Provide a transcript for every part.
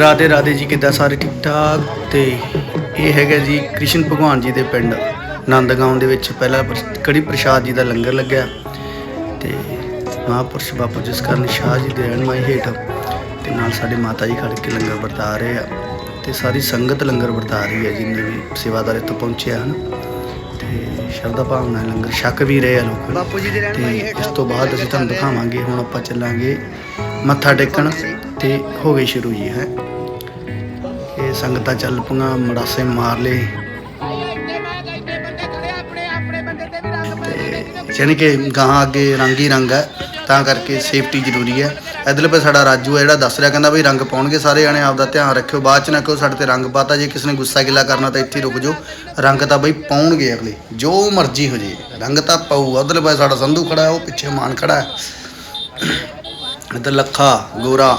ਰਾਧੇ ਰਾਧੇ ਜੀ ਕਿੱਦਾਂ ਸਾਰੇ ਠੀਕ ਠਾਕ? ਤੇ ਇਹ ਹੈਗਾ ਜੀ ਕ੍ਰਿਸ਼ਨ ਭਗਵਾਨ ਜੀ ਦੇ ਪਿੰਡ ਨੰਦਗਾਉਂ ਦੇ ਵਿੱਚ ਪਹਿਲਾ ਪ੍ਰ- ਕੜੀ ਪ੍ਰਸ਼ਾਦ ਜੀ ਦਾ ਲੰਗਰ ਲੱਗਿਆ। ਤੇ ਮਹਾਂਪੁਰਸ਼ ਬਾਪੂ ਜਿਸ ਕਰਨ ਸ਼ਾਹ ਜੀ ਦੇ ਰਹਿਨਮਾਈ ਹੇਠ ਤੇ ਨਾਲ ਸਾਡੇ ਮਾਤਾ ਜੀ ਖੜ ਕੇ ਲੰਗਰ ਵਰਤਾ ਰਹੇ ਆ। ਤੇ ਸਾਰੀ ਸੰਗਤ ਲੰਗਰ ਵਰਤਾ ਰਹੀ ਹੈ ਜਿੰਨੇ ਵੀ ਸੇਵਾਦਾਰ ਇੱਥੇ ਪਹੁੰਚੇ ਹਨ? ਤੇ ਸ਼ਰਧਾ ਭਾਵਨਾ ਨਾਲ ਲੰਗਰ ਛਕ ਵੀ ਰਹੇ ਆ ਲੋਕ। ਬਾਪੂ ਜੀ ਦੇ ਰਹਿਨਮਾਈ ਹੇਠ ਇਸ ਤੋਂ ਬਾਅਦ ਅਸੀਂ ਤੁਹਾਨੂੰ ਦਿਖਾਵਾਂਗੇ ਹੁਣ ਆਪਾਂ ਚੱਲਾਂਗੇ ਮੱਥਾ ਟੇਕਣ। ਤੇ ਹੋ ਗਈ ਸ਼ੁਰੂ ਜੀ, ਹੈ। ਇਹ ਸੰਗਤਾਂ ਚੱਲ ਪਈਆਂ, ਮੜਾਸੇ ਮਾਰ ਲਏ। ਤੇ ਯਾਨੀ ਕਿ ਗਾਂ ਅੱਗੇ ਰੰਗ ਹੀ ਰੰਗ ਹੈ, ਤਾਂ ਕਰਕੇ ਸੇਫਟੀ ਜ਼ਰੂਰੀ ਹੈ। ਇਧਰਲੇ ਪੇ ਸਾਡਾ ਰਾਜੂ ਹੈ ਜਿਹੜਾ ਦੱਸ ਰਿਹਾ, ਕਹਿੰਦਾ ਬਈ ਰੰਗ ਪਾਉਣਗੇ ਸਾਰੇ ਜਾਣੇ ਆਪ ਦਾ ਧਿਆਨ ਰੱਖਿਓ। ਬਾਅਦ ਚ ਨਾ ਕਿਉਂ ਸਾਡੇ ਤੇ ਰੰਗ ਪਾਤਾ, ਜੇ ਕਿਸੇ ਨੇ ਗੁੱਸਾ ਗਿਲਾ ਕਰਨਾ ਤਾਂ ਇੱਥੇ ਰੁਕ ਜਾਓ। ਰੰਗ ਤਾਂ ਬਈ ਪਾਉਣਗੇ ਅਗਲੇ, ਜੋ ਮਰਜ਼ੀ ਹੋ ਜੇ। ਰੰਗ ਤਾਂ ਪਾਊ ਉਧਰਲੇ ਪੇ ਸਾਡਾ ਸੰਧੂ ਖੜਾ ਹੈ, ਉਹ ਪਿੱਛੇ ਮਾਨ ਖੜਾ ਹੈ। ਇੱਧਰ ਲੱਖਾ, ਗੋਰਾ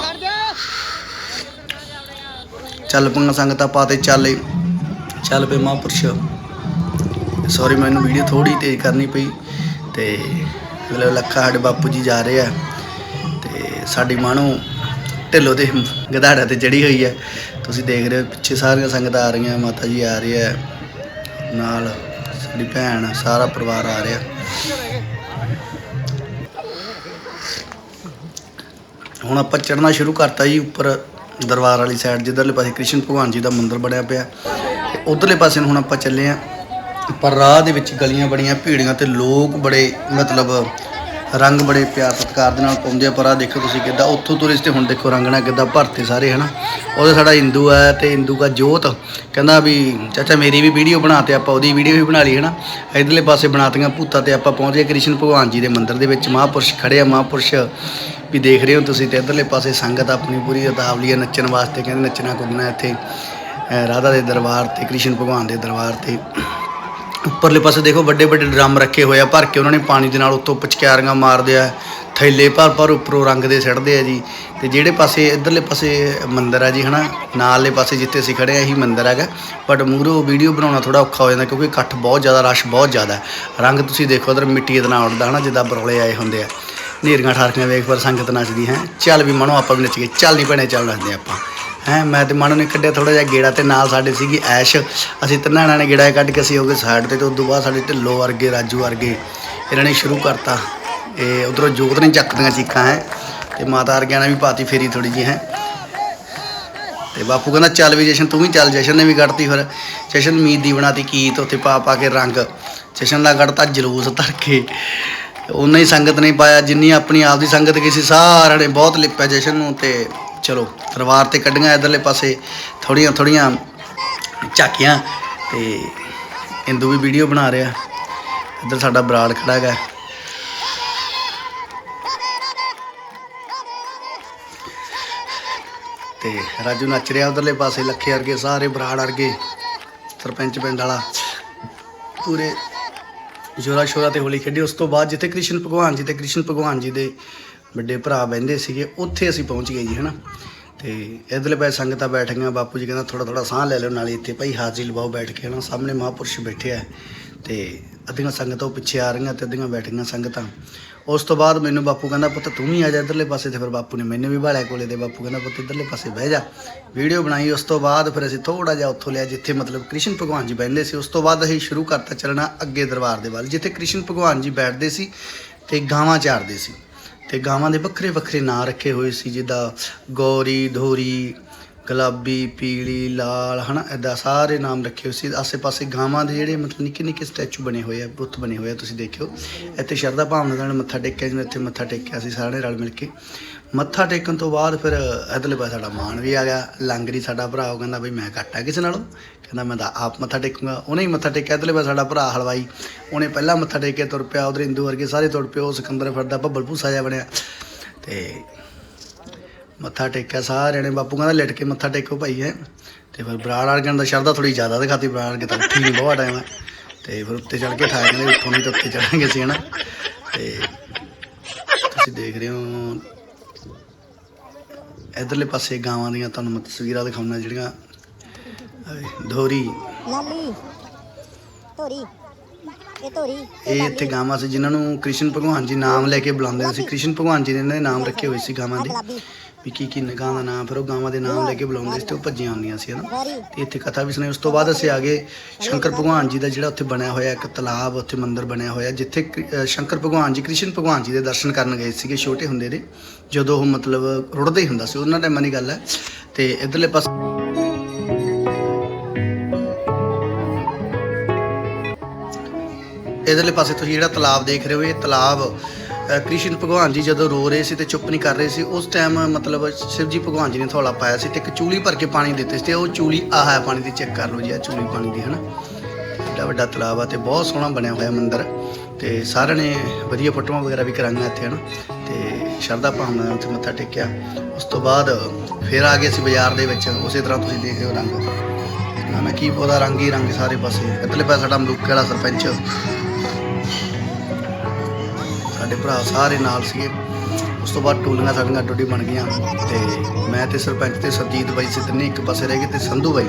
ਚੱਲ ਪੰਗਾ ਸੰਗਤਾਂ ਪਾਤੇ ਚੱਲ ਚੱਲ ਪਏ ਮਹਾਂਪੁਰਸ਼। ਸੌਰੀ ਮੈਨੂੰ ਵੀਡੀਓ ਥੋੜੀ ਤੇਜ਼ ਕਰਨੀ ਪਈ ਤੇ ਮਤਲਬ ਲੱਖਾ ਸਾਡੇ ਬਾਪੂ ਜੀ ਜਾ ਰਹੇ ਆ ਤੇ ਸਾਡੀ ਮਾਣੋ ਢਿੱਲੋ ਦੇ ਗਧਾੜਾ ਤੇ ਚੜੀ ਹੋਈ ਹੈ ਤੁਸੀਂ ਦੇਖ ਰਹੇ ਹੋ, ਪਿੱਛੇ ਸਾਰੀਆਂ ਸੰਗਤਾਂ ਆ ਰਹੀਆਂ, ਮਾਤਾ ਜੀ ਆ ਰਹੇ ਹੈ ਨਾਲ ਸਾਡੀ ਭੈਣ, ਸਾਰਾ ਪਰਿਵਾਰ ਆ ਰਿਹਾ। ਹੁਣ ਆਪਾਂ ਚੜਨਾ ਸ਼ੁਰੂ ਕਰਤਾ ਜੀ ਉੱਪਰ। ਦਰਬਾਰ ਵਾਲੀ ਸਾਈਡ ਜਿੱਧਰਲੇ ਪਾਸੇ ਕ੍ਰਿਸ਼ਨ ਭਗਵਾਨ ਜੀ ਦਾ ਮੰਦਿਰ ਬਣਿਆ ਪਿਆ। ਤੇ ਉਧਰਲੇ ਪਾਸੇ ਨੂੰ ਹੁਣ ਆਪਾਂ ਚੱਲੇ ਆ। ਪਰ ਰਾਹ ਦੇ ਵਿੱਚ ਗਲੀਆਂ ਬੜੀਆਂ ਭੀੜੀਆਂ ਤੇ ਲੋਕ ਬੜੇ, ਮਤਲਬ ਰੰਗ ਬੜੇ ਪਿਆਰ ਸਤਿਕਾਰ ਦੇ ਨਾਲ ਪਾਉਂਦੇ ਆ, ਪਰ ਆ ਦੇਖੋ ਤੁਸੀਂ ਕਿੱਦਾਂ ਉੱਥੋਂ ਤੁਰਿਸਟ ਤੇ ਹੁਣ ਦੇਖੋ ਰੰਗ ਨਾਲ ਕਿੱਦਾਂ ਭਰਤੇ ਸਾਰੇ, ਹਨਾ? ਉਹਦੇ ਸਾਡਾ ਹਿੰਦੂ ਹੈ ਤੇ ਹਿੰਦੂ ਦਾ ਜੋਤ। ਕਹਿੰਦਾ ਵੀ, ਚਾਚਾ ਮੇਰੀ ਵੀ ਵੀਡੀਓ ਬਣਾ ਤੇ ਆਪਾਂ ਉਹਦੀ ਵੀਡੀਓ ਵੀ ਬਣਾ ਲਈ, ਹਨਾ? ਇਧਰਲੇ ਪਾਸੇ ਬਣਾਤੀਆਂ ਭੂਤਾਂ ਤੇ ਆਪਾਂ ਪਹੁੰਚ ਗਏ ਕ੍ਰਿਸ਼ਨ ਭਗਵਾਨ ਜੀ ਦੇ ਮੰਦਿਰ ਦੇ ਵਿੱਚ। ਮਹਾਂਪੁਰਸ਼ ਖੜੇ ਆ, ਮਹਾਂਪੁਰਸ਼ ਵੀ ਦੇਖ ਰਹੇ ਹੋ ਤੁਸੀਂ ਤੇ ਇਧਰਲੇ ਪਾਸੇ ਸੰਗਤ ਆਪਣੀ ਪੂਰੀ ਉਤਾਵਲੀ ਹੈ ਨੱਚਣ ਵਾਸਤੇ, ਕਹਿੰਦੇ ਨੱਚਣਾ ਕੁੱਦਣਾ ਇੱਥੇ ਰਾਧਾ ਦੇ ਦਰਬਾਰ ਤੇ, ਕ੍ਰਿਸ਼ਨ ਭਗਵਾਨ ਦੇ ਦਰਬਾਰ ਤੇ। ਉੱਪਰਲੇ ਪਾਸੇ ਦੇਖੋ ਵੱਡੇ ਵੱਡੇ ਡਰਮ ਰੱਖੇ ਹੋਏ ਆ, ਭਰ ਕੇ ਉਹਨਾਂ ਨੇ ਪਾਣੀ ਦੇ ਨਾਲ ਉੱਤੋਂ ਪਚਕਾਰੀਆਂ ਮਾਰਦੇ ਆ, ਥੈਲੇ ਭਰ ਭਰ ਉੱਪਰੋਂ ਰੰਗ ਦੇ ਸਿੱਟਦੇ ਆ ਜੀ। ਤੇ ਜਿਹੜੇ ਪਾਸੇ ਇਧਰਲੇ ਪਾਸੇ ਮੰਦਿਰ ਆ ਜੀ, ਹਨਾ, ਨਾਲਲੇ ਪਾਸੇ ਜਿੱਥੇ ਅਸੀਂ ਖੜੇ ਆ, ਇਹੀ ਮੰਦਿਰ ਹੈਗਾ। ਬਟ ਮੂਹਰੋਂ ਵੀਡੀਓ ਬਣਾਉਣਾ ਥੋੜਾ ਔਖਾ ਹੋ ਜਾਂਦਾ ਕਿਉਂਕਿ ਇਕੱਠ ਬਹੁਤ ਜ਼ਿਆਦਾ ਰਸ਼ ਬਹੁਤ ਜ਼ਿਆਦਾ। ਰੰਗ ਤੁਸੀਂ ਦੇਖੋ ਉਧਰ ਮਿੱਟੀ ਦੇ ਨਾਲ ਉੱਡਦਾ, ਹਨਾ, ਜਿੱਦਾਂ ਬਰੋਲੇ ਆਏ ਹੁੰਦੇ ਆ। ਨੇਰੀਆਂ ਠਾਰਕੀਆਂ ਵੇਖ, ਪਰ ਸੰਗਤ ਨੱਚਦੀ ਹੈ। ਚੱਲ ਵੀ ਮਨੋ ਆਪਾਂ ਵੀ ਨੱਚੀਏ, ਚੱਲ ਨਹੀਂ ਭੈਣੇ, ਚੱਲ ਨੱਚਦੇ ਆਪਾਂ। ਹੈ, ਮੈਂ ਤੇ ਮਨ ਨੇ ਕੱਢਿਆ ਥੋੜਾ ਜਿਹਾ ਗੇੜਾ ਤੇ ਨਾਲ ਸਾਡੇ ਸੀਗੀ ਐਸ਼। ਅਸੀਂ ਤਿੰਨਾਂ ਨੇ ਗੇੜਾ ਕੱਢ ਕੇ ਅਸੀਂ ਹੋ ਗਏ ਸਾਈਡ ਤੇ ਤੇ ਉਦੋਂ ਬਾਅਦ ਸਾਡੇ ਢਿੱਲੋ ਵਰਗੇ, ਰਾਜੂ ਵਰਗੇ, ਇਹਨਾਂ ਨੇ ਸ਼ੁਰੂ ਕਰਤਾ। ਇਹ ਉਧਰੋਂ ਜੋਤ ਨੇ ਚੱਕਦੀਆਂ ਚੀਕਾਂ, ਹੈ, ਤੇ ਮਾਤਾ ਵਰਗਿਆਂ ਨੇ ਵੀ ਪਾਤੀ ਫੇਰੀ ਥੋੜੀ ਜਿਹੀ, ਹੈ। ਤੇ ਬਾਪੂ ਕਹਿੰਦਾ, ਚੱਲ ਵੀ ਜਸ਼ਨ, ਤੂੰ ਵੀ ਚੱਲ, ਜਸ਼ਨ ਨੇ ਵੀ ਕੱਢਤੀ ਫਿਰ। ਜਸ਼ਨ ਮੀਤ ਦੀ ਬਣਾਤੀ ਕੀਤ, ਉੱਥੇ ਪਾ ਪਾ ਕੇ ਰੰਗ। ਜਸ਼ਨ ਦਾ ਕੱਢਤਾ ਜਲੂਸ ਧਰ ਕੇ ਉਹਨਾਂ ਹੀ ਸੰਗਤ ਨੇ ਪਾਇਆ, ਜਿੰਨੀ ਆਪਣੀ ਆਪ ਦੀ ਸੰਗਤ ਗਈ ਸੀ, ਸਾਰਿਆਂ ਨੇ ਬਹੁਤ ਲਿਪਿਆ ਜਸ਼ਨ ਨੂੰ ਤੇ ਚਲੋ ਦਰਬਾਰ ਤੇ ਕੱਢੀਆਂ ਇਧਰਲੇ ਪਾਸੇ ਥੋੜੀਆਂ ਥੋੜੀਆਂ ਝਾਕੀਆਂ ਤੇ ਇੰਦੂ ਵੀ ਵੀਡੀਓ ਬਣਾ ਰਿਹਾ। ਇੱਧਰ ਸਾਡਾ ਬਰਾੜ ਖੜਾ ਹੈਗਾ। ਤੇ ਰਾਜੂ ਨੱਚ ਰਿਹਾ ਉਧਰਲੇ ਪਾਸੇ, ਲੱਖੇ ਵਰਗੇ, ਸਾਰੇ ਬਰਾੜ ਵਰਗੇ, ਸਰਪੰਚ ਪਿੰਡ ਵਾਲਾ। ਪੂਰੇ ਜੋਰਾ ਸ਼ੋਰਾ ਤੇ ਹੋਲੀ ਖੇਡੀ। ਉਸ ਤੋਂ ਬਾਅਦ ਜਿੱਥੇ ਕ੍ਰਿਸ਼ਨ ਭਗਵਾਨ ਜੀ ਤੇ ਕ੍ਰਿਸ਼ਨ ਭਗਵਾਨ ਜੀ ਦੇ ਵੱਡੇ ਭਰਾ ਬਹਿੰਦੇ ਸੀਗੇ, ਉੱਥੇ ਅਸੀਂ ਪਹੁੰਚ ਗਏ ਜੀ, ਹਨਾ। ਤੇ ਇਧਰਲੇ ਪਾਸੇ ਸੰਗਤਾਂ ਬੈਠ ਗਈਆਂ ਬਾਪੂ ਜੀ ਕਹਿੰਦਾ ਥੋੜਾ ਥੋੜਾ ਸਾਹ ਲੈ ਲਓ, ਨਾਲੇ ਇੱਥੇ ਭਾਈ ਹਾਜ਼ਰੀ ਲਵਾਓ ਬੈਠ ਕੇ, ਹਨਾ। ਸਾਹਮਣੇ ਮਹਾਂਪੁਰਸ਼ ਬੈਠੇ ਆ। ਤੇ ਅੱਧੀਆਂ ਸੰਗਤਾਂ ਉਹ ਪਿੱਛੇ ਆ ਰਹੀਆਂ ਤੇ ਅੱਧੀਆਂ ਬੈਠੀਆਂ ਸੰਗਤਾਂ। ਉਸ ਤੋਂ ਬਾਅਦ ਮੈਨੂੰ ਬਾਪੂ ਕਹਿੰਦਾ, ਪੁੱਤ ਤੂੰ ਵੀ ਆ ਜਾ ਇਧਰਲੇ ਪਾਸੇ। ਤੇ ਫਿਰ ਬਾਪੂ ਨੇ ਮੈਨੂੰ ਵੀ ਬਾਲਿਆ ਕੋਲੇ ਤੇ ਬਾਪੂ ਕਹਿੰਦਾ, ਪੁੱਤ ਇਧਰਲੇ ਪਾਸੇ ਬਹਿ ਜਾ। ਵੀਡੀਓ ਬਣਾਈ, ਉਸ ਤੋਂ ਬਾਅਦ ਫਿਰ ਅਸੀਂ ਥੋੜਾ ਜਿਹਾ ਉੱਥੋਂ ਲਿਆ, ਜਿੱਥੇ ਮਤਲਬ ਕ੍ਰਿਸ਼ਨ ਭਗਵਾਨ ਜੀ ਬੈਠਦੇ ਸੀ। ਉਸ ਤੋਂ ਬਾਅਦ ਅਸੀਂ ਸ਼ੁਰੂ ਕਰਤਾ ਚੱਲਣਾ ਅੱਗੇ ਦਰਬਾਰ ਦੇ ਵੱਲ, ਜਿੱਥੇ ਕ੍ਰਿਸ਼ਨ ਭਗਵਾਨ ਜੀ ਬੈਠਦੇ ਸੀ ਤੇ ਗਾਵਾਂ ਚਾਰਦੇ ਸੀ। ਤੇ ਗਾਵਾਂ ਦੇ ਵੱਖਰੇ ਵੱਖਰੇ ਨਾਂ ਰੱਖੇ ਹੋਏ ਸੀ, ਜਿੱਦਾਂ ਗੌਰੀ, ਧੋਰੀ, ਗੁਲਾਬੀ, ਪੀਲੀ, ਲਾਲ, ਹਨਾ ਐਦਾਂ ਸਾਰੇ ਨਾਮ ਰੱਖੇ ਹੋਏ ਸੀ। ਆਸੇ-ਪਾਸੇ ਗਾਵਾਂ ਦੇ ਜਿਹੜੇ ਮਤਲਬ ਨਿੱਕੇ ਨਿੱਕੇ ਸਟੈਚੂ ਬਣੇ ਹੋਏ ਆ, ਬੁੱਤ ਬਣੇ ਹੋਏ ਆ, ਤੁਸੀਂ ਦੇਖਿਓ। ਇੱਥੇ ਸ਼ਰਧਾ ਭਾਵਨਾ ਨਾਲ ਮੱਥਾ ਟੇਕਿਆ, ਜਿਵੇਂ ਇੱਥੇ ਮੱਥਾ ਟੇਕਿਆ ਸੀ ਸਾਰੇ ਰਲ ਮਿਲ ਕੇ। ਮੱਥਾ ਟੇਕਣ ਤੋਂ ਬਾਅਦ ਫਿਰ ਇਧਰਲੇ ਪਾਸੇ ਸਾਡਾ ਮਾਨ ਵੀ ਆ ਗਿਆ। ਲੰਗਰੀ ਸਾਡਾ ਭਰਾ, ਉਹ ਕਹਿੰਦਾ ਬਈ ਮੈਂ ਘੱਟ ਆ ਕਿਸੇ ਨਾਲੋਂ। ਕਹਿੰਦਾ ਮੈਂ ਤਾਂ ਆਪ ਮੱਥਾ ਟੇਕੂੰਗਾ। ਉਹਨੇ ਹੀ ਮੱਥਾ ਟੇਕਿਆ। ਇਧਰਲੇ ਪਾਸੇ ਸਾਡਾ ਭਰਾ ਹਲਵਾਈ, ਉਹਨੇ ਪਹਿਲਾਂ ਮੱਥਾ ਟੇਕ ਕੇ ਤੁਰ ਪਿਆ। ਉਧਰ ਹਿੰਦੂ ਵਰਗੇ ਸਾਰੇ ਤੁਰ ਪਿਓ ਉਹ ਸਿਕੰਦਰ ਫਿਰਦਾ, ਭੱਬਲ ਭੂਸਾ ਜਿਹਾ ਬਣਿਆ। ਤੇ ਮੱਥਾ ਟੇਕਿਆ ਸਾਰਿਆਂ ਨੇ। ਬਾਪੂ ਕਹਿੰਦਾ ਲਿਟ ਕੇ ਮੱਥਾ ਟੇਕੋ ਭਾਈ, ਹੈ। ਤੇ ਫਿਰ ਬਰਾੜ ਵਾਲਿਆਂ ਦਾ ਸ਼ਰਧਾ ਥੋੜੀ ਜ਼ਿਆਦਾ ਦਿਖਾਤੀ ਬਰਾੜ ਵਾਲੇ ਤਾਂ ਉੱਠੀ ਨਹੀਂ ਬਹੁਤ ਟਾਈਮ ਹੈ ਤੇ ਫਿਰ ਉੱਤੇ ਚੜ ਕੇ ਠਾਇਆ ਕਹਿੰਦੇ ਉੱਠੋ ਨਹੀਂ ਤਾਂ ਉੱਤੇ ਚੜਾਂਗੇ ਸੀ ਹਨਾ? ਤੇ ਤੁਸੀਂ ਦੇਖ ਰਹੇ ਹੋ ਇਧਰਲੇ ਪਾਸੇ ਗਾਵਾਂ ਦੀਆਂ ਤੁਹਾਨੂੰ ਮੈਂ ਤਸਵੀਰਾਂ ਦਿਖਾਉਣਾ ਜਿਹੜੀਆਂ ਧੋਰੀ ਲਾਲੀ ਧੋਰੀ ਇਹ ਧੋਰੀ ਇਹ ਇੱਥੇ ਗਾਵਾਂ ਸੀ ਜਿਨ੍ਹਾਂ ਨੂੰ ਕ੍ਰਿਸ਼ਨ ਭਗਵਾਨ ਜੀ ਨਾਮ ਲੈ ਕੇ ਬੁਲਾਉਂਦੇ ਸੀ। ਕ੍ਰਿਸ਼ਨ ਭਗਵਾਨ ਜੀ ਨੇ ਇਹਨਾਂ ਦੇ ਨਾਮ ਰੱਖੇ ਹੋਏ ਸੀ ਗਾਵਾਂ ਦੇ। ਵੀ ਕੀ ਕੀ ਗਾਂ ਦਾ ਨਾਮ ਫਿਰ ਉਹ ਗਾਵਾਂ ਦੇ ਨਾਮ ਲੈ ਕੇ ਬੁਲਾਉਂਦੇ ਸੀ ਤੇ ਉਹ ਭੱਜੀਆਂ ਆਉਂਦੀਆਂ ਸੀ ਹਨਾ ਤੇ ਇੱਥੇ ਕਥਾ ਵੀ ਸੁਣਾਈ ਉਸ ਤੋਂ ਬਾਅਦ ਅਸੀਂ ਆ ਗਏ ਸ਼ੰਕਰ ਭਗਵਾਨ ਜੀ ਦਾ ਜਿਹੜਾ ਉੱਥੇ ਬਣਿਆ ਹੋਇਆ ਇੱਕ ਤਲਾਬ ਉੱਥੇ ਮੰਦਿਰ ਬਣਿਆ ਹੋਇਆ ਜਿੱਥੇ ਕ੍ਰਿ- ਸ਼ੰਕਰ ਭਗਵਾਨ ਜੀ ਕ੍ਰਿਸ਼ਨ ਭਗਵਾਨ ਜੀ ਦੇ ਦਰਸ਼ਨ ਕਰਨ ਗਏ ਸੀਗੇ ਛੋਟੇ ਹੁੰਦੇ ਦੇ ਜਦੋਂ ਉਹ ਮਤਲਬ ਰੁੜਦੇ ਹੀ ਹੁੰਦਾ ਸੀ ਉਹਨਾਂ ਟਾਈਮਾਂ ਦੀ ਗੱਲ ਹੈ। ਤੇ ਇਧਰਲੇ ਪਾਸੇ ਇਧਰਲੇ ਪਾਸੇ ਤੁਸੀਂ ਜਿਹੜਾ ਤਲਾਬ ਦੇਖ ਰਹੇ ਹੋ ਇਹ ਤਲਾਬ ਕ੍ਰਿਸ਼ਨ ਭਗਵਾਨ ਜੀ ਜਦੋਂ ਰੋ ਰਹੇ ਸੀ ਤੇ ਚੁੱਪ ਨਹੀਂ ਕਰ ਰਹੇ ਸੀ, ਉਸ ਟਾਈਮ ਮਤਲਬ ਸ਼ਿਵ ਜੀ ਭਗਵਾਨ ਜੀ ਨੇ ਥੋੜਾ ਪਾਇਆ ਸੀ ਤੇ ਇੱਕ ਚੂਲੀ ਭਰ ਕੇ ਪਾਣੀ ਦਿੱਤੇ ਸੀ ਤੇ ਉਹ ਚੂਲੀ ਆਹ ਹੈ ਪਾਣੀ ਦੀ ਚੈੱਕ ਕਰ ਲਓ ਜੀ ਆ ਚੂਲੀ ਪਾਣੀ ਦੀ, ਹਨਾ? ਐਡਾ ਵੱਡਾ ਤਲਾਬ ਆ ਤੇ ਬਹੁਤ ਸੋਹਣਾ ਬਣਿਆ ਹੋਇਆ ਮੰਦਿਰ ਤੇ ਸਾਰਿਆਂ ਨੇ ਵਧੀਆ ਫੋਟੋਆਂ ਵਗੈਰਾ ਵੀ ਕਰਾਈਆਂ ਇੱਥੇ, ਹਨਾ? ਤੇ ਸ਼ਰਧਾ ਭਾਵਨਾ ਨਾਲ ਉੱਥੇ ਮੱਥਾ ਟੇਕਿਆ। ਉਸ ਤੋਂ ਬਾਅਦ ਫਿਰ ਆ ਗਏ ਅਸੀਂ ਬਾਜ਼ਾਰ ਦੇ ਵਿੱਚ, ਉਸੇ ਤਰ੍ਹਾਂ ਤੁਸੀਂ ਦੇਖ ਰਹੇ ਹੋ ਰੰਗ। ਨਾ ਕੀ ਉਹਦਾ ਰੰਗ ਹੀ ਰੰਗ ਸਾਰੇ ਪਾਸੇ, ਇੱਧਰਲੇ ਪਾਸੇ ਸਾਡਾ ਮਲੂਕੇ ਵਾਲਾ ਸਰਪੰਚ ਸਾਡੇ ਭਰਾ ਸਾਰੇ ਨਾਲ ਸੀਗੇ। ਉਸ ਤੋਂ ਬਾਅਦ ਟੋਲੀਆਂ ਸਾਡੀਆਂ ਅੱਡੋ ਅੱਡੀ ਬਣ ਗਈਆਂ ਤੇ ਮੈਂ ਤੇ ਸਰਪੰਚ ਤੇ ਸਰਜੀਤ ਬਾਈ ਸੀ, ਤਿੰਨੇ ਇੱਕ ਪਾਸੇ ਰਹਿ ਗਏ ਤੇ ਸੰਧੂ ਬਾਈ।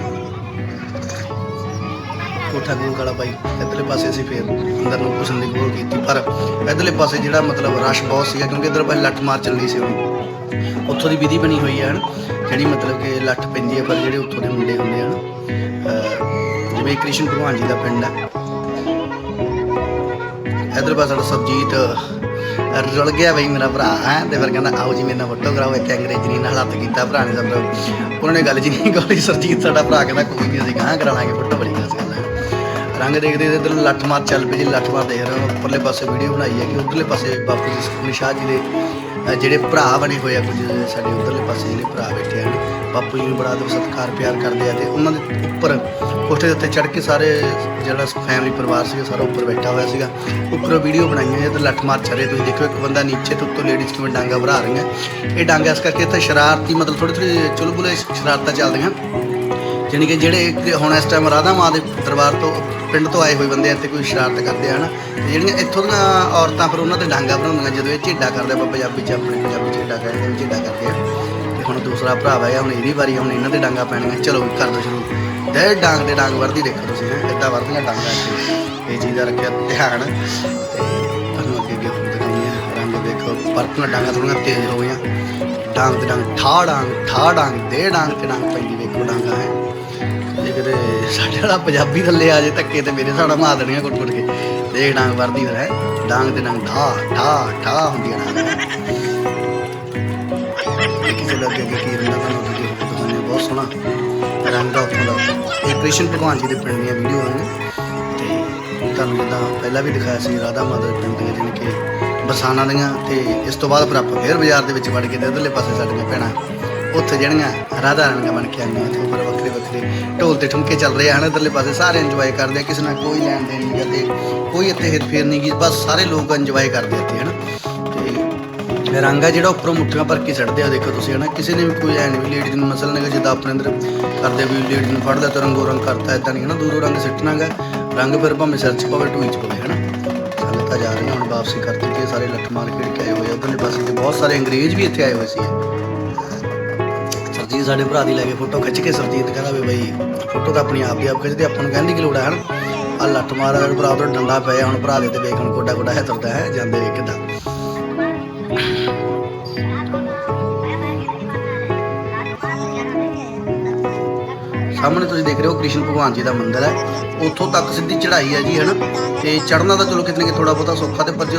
ਕੋਠਾ ਗੋਲ ਕਾਲਾ ਬਾਈ, ਇੱਧਰਲੇ ਪਾਸੇ ਅਸੀਂ ਫੇਰ ਅੰਦਰ ਨੂੰ ਘੁਸਣ ਦੀ ਕੋਲ ਕੀਤੀ, ਪਰ ਇੱਧਰਲੇ ਪਾਸੇ ਜਿਹੜਾ ਮਤਲਬ ਰਸ਼ ਬਹੁਤ ਸੀਗਾ ਕਿਉਂਕਿ ਇੱਧਰ ਪਾਸੇ ਲੱਠ ਮਾਰ ਚੱਲਣੀ ਸੀ ਉਹਨੂੰ ਉੱਥੋਂ ਦੀ ਵਿਧੀ ਬਣੀ ਹੋਈ ਹੈ ਹਨ, ਜਿਹੜੀ ਮਤਲਬ ਕਿ ਲੱਠ ਪੈਂਦੀ ਹੈ, ਪਰ ਜਿਹੜੇ ਉੱਥੋਂ ਦੇ ਮੁੰਡੇ ਹੁੰਦੇ ਹਨ, ਅਹ ਜਿਵੇਂ ਕ੍ਰਿਸ਼ਨ ਭਗਵਾਨ ਜੀ ਦਾ ਪਿੰਡ ਹੈ। ਇਧਰ ਪਾਸੇ ਸਾਡਾ ਸਬਜੀਤ ਰੁਲ ਗਿਆ ਬਈ ਮੇਰਾ ਭਰਾ, ਹੈ ਤੇ ਫਿਰ ਕਹਿੰਦਾ, ਆਓ ਜੀ ਮੇਰੇ ਨਾਲ ਫੋਟੋ ਕਰਾਓ ਇੱਥੇ ਅੰਗਰੇਜ਼ੀ ਨਾਲ ਹੱਥ ਕੀਤਾ ਭਰਾ ਨੇ ਸਭ ਉਹਨਾਂ ਨੇ ਗੱਲ ਜੀ ਨਹੀਂ ਕਰੀ, ਸਰਜੀਤ ਸਾਡਾ ਭਰਾ ਕਹਿੰਦਾ, ਕੋਈ ਨਹੀਂ ਅਸੀਂ ਕਹਾਂ ਕਰਾ ਲਾਂਗੇ, ਫੋਟੋ ਬੜੀ ਖਾਸ ਗੱਲ ਹੈ। ਰੰਗ ਦੇਖਦੇ ਇਧਰ ਲੱਠ ਮਾਰ ਚੱਲ ਪਈ ਜੀ, ਲੱਠ ਮਾਰ ਦੇਖ ਰਹੇ ਹੋ, ਉੱਪਰਲੇ ਪਾਸੇ ਵੀਡੀਓ ਬਣਾਈ ਹੈ ਕਿ ਉਧਰਲੇ ਪਾਸੇ ਬਾਪੂ ਜੀ, ਸੁਖਮਨੀ ਸ਼ਾਹ ਜੀ ਦੇ ਜਿਹੜੇ ਭਰਾ ਬਣੇ ਹੋਏ ਆ ਕੁਝ, ਸਾਡੇ ਉਧਰਲੇ ਪਾਸੇ ਜਿਹੜੇ ਭਰਾ ਬੈਠੇ ਹਨ, ਬਾਪੂ ਜੀ ਨੂੰ ਬੜਾ ਸਤਿਕਾਰ, ਪਿਆਰ ਕਰਦੇ ਆ ਤੇ ਉਹਨਾਂ ਦੇ ਉੱਪਰ ਕੋਠੇ ਦੇ ਉੱਤੇ ਚੜ੍ਹ ਕੇ ਸਾਰੇ ਜਿਹੜਾ ਫੈਮਿਲੀ ਪਰਿਵਾਰ ਸੀਗਾ, ਸਾਰਾ ਉੱਪਰ ਬੈਠਾ ਹੋਇਆ ਸੀਗਾ। ਉੱਪਰੋਂ ਵੀਡੀਓ ਬਣਾਈਆਂ ਇਹ ਤੇ ਲੱਠ ਮਾਰ ਚੱਲੇ। ਤੁਸੀਂ ਦੇਖੋ, ਇੱਕ ਬੰਦਾ ਨੀਚੇ ਤੋਂ ਉੱਤੋਂ ਲੇਡੀਜ਼ ਕਿਵੇਂ ਡਾਂਗਾ ਭਰਾ ਰਹੀਆਂ। ਇਹ ਡਾਂਗਾ ਇਸ ਕਰਕੇ ਇੱਥੇ ਸ਼ਰਾਰਤੀ, ਮਤਲਬ ਥੋੜੀ ਥੋੜੀ ਬੁਲੇ ਸ਼ਰਾਰਤਾਂ ਚੱਲਦੀਆਂ। ਜਾਣੀ ਕਿ ਜਿਹੜੇ ਹੁਣ ਇਸ ਟਾਈਮ ਰਾਧਾ ਮਾਂ ਦੇ ਦਰਬਾਰ ਤੋਂ, ਪਿੰਡ ਤੋਂ ਆਏ ਹੋਏ ਬੰਦੇ ਇੱਥੇ ਕੋਈ ਸ਼ਰਾਰਤ ਕਰਦੇ ਆ, ਹਨਾ। ਤੇ ਜਿਹੜੀਆਂ ਇੱਥੋਂ ਦੀਆਂ ਔਰਤਾਂ ਫਿਰ ਉਹਨਾਂ ਤੇ ਡਾਂਗਾ ਭਰਾਉਂਦੀਆਂ ਜਦੋਂ ਇਹ ਝੇਡਾ ਕਰਦੇ ਆਪਾਂ ਪੰਜਾਬੀ ਚ ਆਪਣੇ ਪੰਜਾਬੀ ਚ ਝੇਡਾ ਕਹਿੰਦੇ ਨੇ ਝੇਡਾ ਕਰਦੇ ਆ। ਤੇ ਹੁਣ ਦੂਸਰਾ ਭਰਾ ਹੈਗਾ ਹੁਣ ਇਹਦੀ ਵਾਰੀ, ਹੁਣ ਇਹਨਾਂ ਦੇ ਡਾਂਗਾ ਪੈਣੀਆਂ। ਚਲੋ, ਕਰ ਦੋ ਸ਼ੁਰੂ। ਦੇ ਡਾਂਗ ਦੇ ਡਾਂਗ ਵਰਦੀ ਦੇਖੋ ਤੁਸੀਂ ਹੈਂ, ਏਦਾਂ ਵਰਦੀਆਂ ਡਾਂਗਾ ਇੱਥੇ। ਇਹ ਚੀਜ਼ ਦਾ ਰੱਖਿਆ ਧਿਆਨ। ਤੇ ਤੁਹਾਨੂੰ ਅੱਗੇ ਅੱਗੇ ਹੋਰ ਦਿਖਾਉਂਦੇ ਆ ਰੰਗ ਦੇਖੋ ਪਰਤੀਆਂ ਡਾਂਗਾ ਥੋੜੀਆਂ ਤੇਜ਼ ਹੋ ਗਈਆਂ। ਡਾਂਗ ਤੇ ਡਾਂਗ ਠਾ ਡਾਂਗ ਠਾ ਡਾਂਗ ਦੇ ਡਾਂਗ ਤੇ ਡਾਂਗ ਪੈਂਦੀ ਵੇਖੋ ਡਾਂਗਾ ਹੈ। ਜੇ ਕਿਤੇ ਸਾਡੇ ਵਾਲਾ ਪੰਜਾਬੀ ਥੱਲੇ ਆ ਜੇ ਧੱਕੇ ਤੇ ਮੇਰੇ ਸਾਡਾ ਮਾਰ ਦੇਣੀਆਂ ਕੁੱਟ ਕੁੱਟ ਕੇ। ਦੇਖ ਡਾਂਗ ਵਰਦੀ ਫਿਰ ਹੈ। ਡਾਂਗ ਤੇ ਡਾਂਗ ਠਾ ਠਾ ਠਾ ਹੁੰਦੀਆਂ ਡਾਂਗ। ਕਿਸੇ ਲੱਗੇ ਅੱਗੇ ਕੀ ਰਹਿੰਦਾ ਤੁਹਾਨੂੰ ਬਹੁਤ ਸੋਹਣਾ। ਰੰਗ ਆ ਉੱਥੋਂ ਦਾ ਇਹ ਕ੍ਰਿਸ਼ਨ ਭਗਵਾਨ ਜੀ ਦੇ ਪਿੰਡ ਦੀਆਂ ਵੀਡੀਓ ਹਨ। ਤੇ ਤੁਹਾਨੂੰ ਜਿੱਦਾਂ ਪਹਿਲਾਂ ਵੀ ਦਿਖਾਇਆ ਸੀ, ਰਾਧਾ ਮਾਤਾ ਦੇ ਪਿੰਡ ਦੀਆਂ ਜਿਵੇਂ ਕਿ ਬਰਸਾਨਾ ਦੀਆਂ, ਤੇ ਇਸ ਤੋਂ ਬਾਅਦ ਫਿਰ ਆਪਾਂ ਫੇਰ ਬਾਜ਼ਾਰ ਦੇ ਵਿੱਚ ਵੜ ਕੇ ਤੇ ਇਧਰਲੇ ਪਾਸੇ ਸਾਡੀਆਂ ਭੈਣਾਂ ਉੱਥੇ ਜਿਹੜੀਆਂ ਰਾਧਾ ਰਾਣੀਆਂ ਬਣ ਕੇ ਆਈਆਂ ਉੱਥੇ ਉੱਪਰ ਵੱਖਰੇ ਵੱਖਰੇ ਢੋਲ ਤੇ ਠੁਮਕੇ ਚੱਲ ਰਹੇ ਹਨ, ਇਧਰਲੇ ਪਾਸੇ ਸਾਰੇ ਇੰਜੋਏ ਕਰਦੇ ਆ, ਕਿਸੇ ਨਾਲ ਕੋਈ ਲੈਣ ਦੇਣ ਨਹੀਂ ਕਰਦੇ, ਕੋਈ ਇੱਥੇ ਹਿਰ ਫੇਰ ਨਹੀਂ ਗੀ ਬਸ ਸਾਰੇ ਲੋਕ ਇੰਜੋਏ ਕਰਦੇ ਇੱਥੇ, ਹਨ। ਤੇ ਰੰਗ ਆ ਜਿਹੜਾ ਉੱਪਰੋਂ ਮੁੱਠੀਆਂ ਭਰ ਕੇ ਛੱਡਦੇ ਆ ਦੇਖੋ ਤੁਸੀਂ ਹਨਾ ਕਿਸੇ ਨੇ ਵੀ ਕੋਈ ਐ ਨਹੀਂ ਵੀ ਲੇਡੀ ਨੂੰ ਮਸਲ ਨਹੀਂ ਜਿੱਦਾਂ ਆਪਣੇ ਅੰਦਰ ਕਰਦੇ ਵੀ ਲੇਡੀ ਨੂੰ ਫੜ ਲਿਆ ਤਾਂ ਰੰਗੋ ਰੰਗ ਕਰਤਾ ਇਦਾਂ ਨਹੀਂ ਹਨਾ ਦੂਰੋਂ ਰੰਗ ਸਿੱਟਣਾਗਾ ਰੰਗ ਫਿਰ ਭਾਵੇਂ ਸਿਰ 'ਚ ਪਵੇ ਢੂਈ 'ਚ ਪਵੇ ਹਨਾ। ਸੰਗਤਾਂ ਜਾ ਰਹੀਆਂ ਹੁਣ ਵਾਪਸੀ ਕਰ ਦਿੱਤੀ ਹੈ, ਸਾਰੇ ਲੱਠ ਮਾਰ ਖੇਡ ਕੇ ਆਏ ਹੋਏ ਆ ਉਧਰਲੇ ਪਾਸੇ ਤੇ ਬਹੁਤ ਸਾਰੇ ਅੰਗਰੇਜ਼ ਵੀ ਇੱਥੇ ਆਏ ਹੋਏ ਸੀ। ਸਰਜੀਤ ਸਾਡੇ ਭਰਾ ਦੀ ਲੈ ਕੇ ਫੋਟੋ ਖਿੱਚ ਕੇ ਸਰਜੀਤ ਕਹਿੰਦਾ ਵੀ ਬਈ ਫੋਟੋ ਤਾਂ ਆਪਣੀ ਆਪ ਦੀ ਆਪ ਖਿੱਚਦੇ ਆਪਾਂ ਨੂੰ ਕਹਿੰਦੀ ਕਿ ਲੋੜ ਹੈ ਹਨ। ਆ ਲੱਠ ਮਾਰ ਭਰਾ ਤੋਂ ਡੰਡਾ ਪਿਆ ਹੁਣ ਭਰਾ ਦੇ ਤੇ ਵੇਖ ਹੁਣ ਕੋਡਾ ਕੋਡਾ ਹੈ ਤੁਰਦਾ ਹੈ ਜਾਂਦੇ ਵੇਖ ਸਾਹਮਣੇ ਤੁਸੀਂ ਦੇਖ ਰਹੇ ਹੋ ਕ੍ਰਿਸ਼ਨ ਭਗਵਾਨ ਜੀ ਦਾ ਮੰਦਿਰ ਹੈ। ਉੱਥੋਂ ਤੱਕ ਸਿੱਧੀ ਚੜ੍ਹਾਈ ਹੈ ਜੀ, ਹਨਾ? ਤੇ ਚੜ੍ਹਨਾ ਤਾਂ ਚਲੋ ਕਿਤੇ ਨਾ ਕਿਤੇ ਥੋੜਾ ਬਹੁਤਾ ਸੌਖਾ ਤੇ ਪਰ ਜੋ